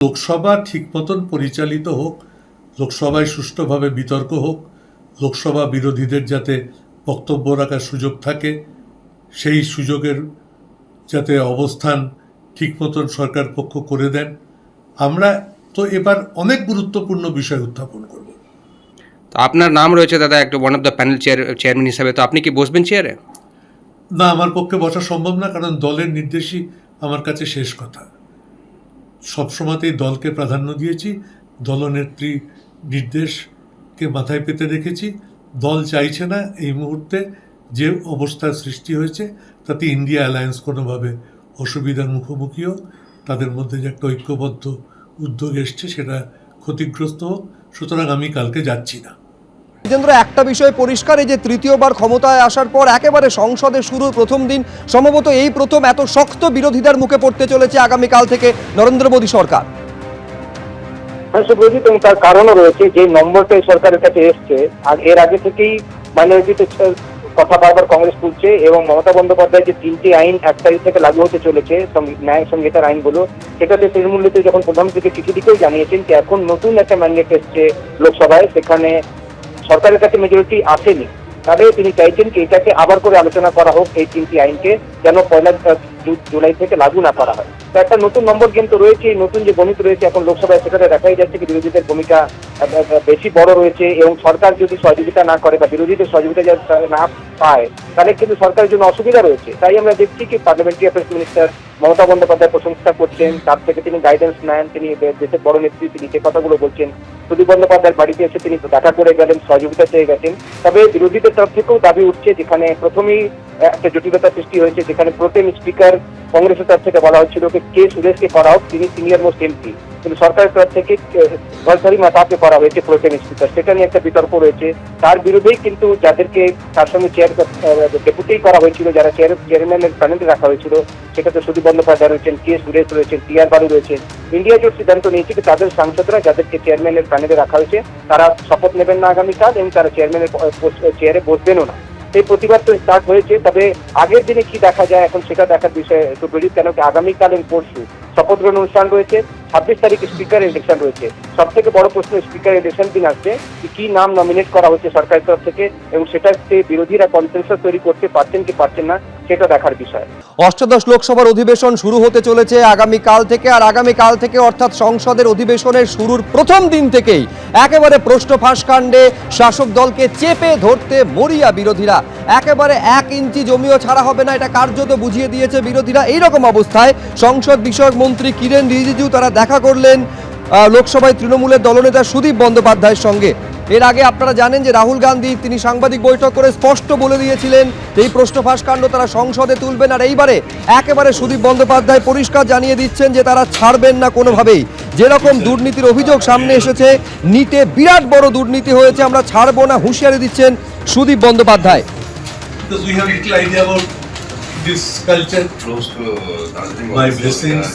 লোকসভা ঠিক মতন পরিচালিত হোক লোকসভায় সুষ্ঠুভাবে বিতর্ক হোক লোকসভা বিরোধীদের যাতে বক্তব্য রাখার সুযোগ থাকে সেই সুযোগের যাতে অবস্থান ঠিক মতন সরকার পক্ষ করে দেন আমরা তো এবার অনেক গুরুত্বপূর্ণ বিষয় উত্থাপন করব। তো আপনার নাম রয়েছে দাদা একটা one of the panel chair chairman হিসাবে তো আপনি কি বসবেন চেয়ারে না আমার পক্ষে বসা সম্ভব না কারণ দলের নির্দেশই আমার কাছে শেষ কথা। সবসময়তেই দলকে প্রাধান্য দিয়েছি দলনেত্রী নির্দেশকে মাথায় পেতে রেখেছি। দল চাইছে না এই মুহূর্তে যে অবস্থার সৃষ্টি হয়েছে, তাতে ইন্ডিয়া অ্যালায়েন্স কোনোভাবে অসুবিধার মুখোমুখি হোক তাদের মধ্যে যে একটা ঐক্যবদ্ধ উদ্যোগ এসছে সেটা ক্ষতিগ্রস্ত হোক। সুতরাং আমি কালকে যাচ্ছি না। জিতেন্দ্র একটা বিষয় পরিষ্কার এই যে তৃতীয়বার ক্ষমতায় আসার পর একেবারে সংসদে শুরুর প্রথম দিন, সম্ভবত এই প্রথম এত শক্ত বিরোধিতার মুখে পড়তে চলেছে আগামীকাল থেকে নরেন্দ্র মোদী সরকার। হ্যাঁ এবং তার কারণও রয়েছে যে নম্বরটা সরকারের কাছে এসছে। আর এর আগে থেকেই মাইনরিটিতে কথা বারবার কংগ্রেস তুলছে এবং মমতা বন্দ্যোপাধ্যায় যে তিনটি আইন এক তারিখ থেকে লাগু হতে চলেছে ন্যায় সংহিতার আইনগুলো সেটাতে তৃণমূলতে যখন প্রধানমন্ত্রীকে চিঠি দিতেও জানিয়েছেন যে এখন নতুন একটা ম্যান্ডেট এসছে লোকসভায়, সেখানে সরকারের কাছে মেজরিটি আসেনি। তবে তিনি চাইছেন কি এটাকে আবার করে আলোচনা করা হোক এই তিনটি আইনকে, যেন পয়লা জুলাই থেকে লাগু না করা হয়। তো একটা নতুন নম্বর গেম তো রয়েছে নতুন যে গণিত রয়েছে, এখন লোকসভায় সেখানে দেখাই যাচ্ছে কি বিরোধীদের ভূমিকা বেশি বড় রয়েছে এবং সরকার যদি সহযোগিতা না করে বা বিরোধীদের সহযোগিতা না পায়, তাহলে কিন্তু সরকারের জন্য অসুবিধা রয়েছে। তাই আমরা দেখছি কি parliamentary affairs minister Mamata Bandyopadhyay প্রশংসা করছেন, তার থেকে তিনি গাইডেন্স নেন, তিনি দেশের বড় নেত্রী, তিনি যে কথাগুলো বলছেন সুদীপ বন্দ্যোপাধ্যায়ের বাড়িতে এসে তিনি দেখা করে গেলেন, সহযোগিতা চেয়ে গেছেন। তবে বিরোধীদের তরফ থেকেও দাবি উঠছে যেখানে প্রথমেই একটা জটিলতা সৃষ্টি হয়েছে, যেখানে প্রোটেম স্পিকার কংগ্রেসের তরফ থেকে বলা হচ্ছিল কে সুরেশকে করা হোক, তিনি সিনিয়র মোস্ট এমপি কিন্তু সরকারের তরফ থেকে গলসারি মাতাকে করা হয়েছে প্রোটেম স্পিকার। সেটা নিয়ে একটা বিতর্ক রয়েছে। তার বিরুদ্ধেই কিন্তু যাদেরকে তার সঙ্গে চেয়ার ডেপুটি করা হয়েছিল, যারা চেয়ার চেয়ারম্যানের প্যানেলে রাখা হয়েছিল, সেটাতে সুদীপ বন্দ্যোপাধ্যায় রয়েছেন, কে সুরেশ রয়েছেন, টি আর বালু রয়েছেন ইন্ডিয়া জোট সিদ্ধান্ত নিয়েছে যে তাদের সাংসদরা যাদেরকে চেয়ারম্যানের প্যানেলে রাখা হয়েছে, তারা শপথ নেবেন না আগামীকাল এবং তারা চেয়ারম্যানের চেয়ারে বসবেনও না। সেই প্রতিবাদ তো স্টার্ট হয়েছে, তবে আগের দিনে কি দেখা যায়, এখন সেটা দেখার বিষয়ে বেরিয়ে কেন কি আগামীকাল এবং পরশু শপথ গ্রহণ অনুষ্ঠান রয়েছে, ছাব্বিশ তারিখ স্পিকার ইলেকশন রয়েছে। সব থেকে বড় প্রশ্ন স্পিকার ইলেকশন দিন আসছে কি নাম নমিনেট করা হচ্ছে সরকারের তরফ থেকে, এবং সেটাতে বিরোধীরা কনসেন্সাস তৈরি করতে পারছেন কি পারছেন না সেটা দেখার বিষয়। অষ্টাদশ লোকসভার অধিবেশন শুরু হতে চলেছে আগামী কাল থেকে, আর আগামী কাল থেকে অর্থাৎ সংসদের অধিবেশনের শুরুর প্রথম দিন থেকেই একেবারে প্রশ্ন ফাঁস কাণ্ডে শাসক দলকে চেপে ধরতে মরিয়া বিরোধীরা। একেবারে এক ইঞ্চি জমিও ছাড়া হবে না, এটা কার্যত বুঝিয়ে দিয়েছে বিরোধীরা। এইরকম অবস্থায় সংসদ বিষয়ক মন্ত্রী কিরেন রিজিজু, তারা দেখা করলেন লোকসভায় তৃণমূলের দলনেতা সুদীপ বন্দ্যোপাধ্যায়ের সঙ্গে। এর আগে আপনারা জানেন যে রাহুল গান্ধী তিনি সাংবাদিক বৈঠক করে স্পষ্ট বলে দিয়েছিলেন এই প্রশ্ন ফাঁস কাণ্ড তারা সংসদে তুলবেন আর এইবারে একেবারে সুদীপ বন্দ্যোপাধ্যায় পরিষ্কার জানিয়ে দিচ্ছেন যে তারা ছাড়বেন না কোনোভাবেই যেরকম দুর্নীতির অভিযোগ সামনে এসেছে নিতে বিরাট বড় দুর্নীতি হয়েছে আমরা ছাড়বো না হুঁশিয়ারি দিচ্ছেন Sudip Bandyopadhyay this culture close to Darjeeling. My blessings.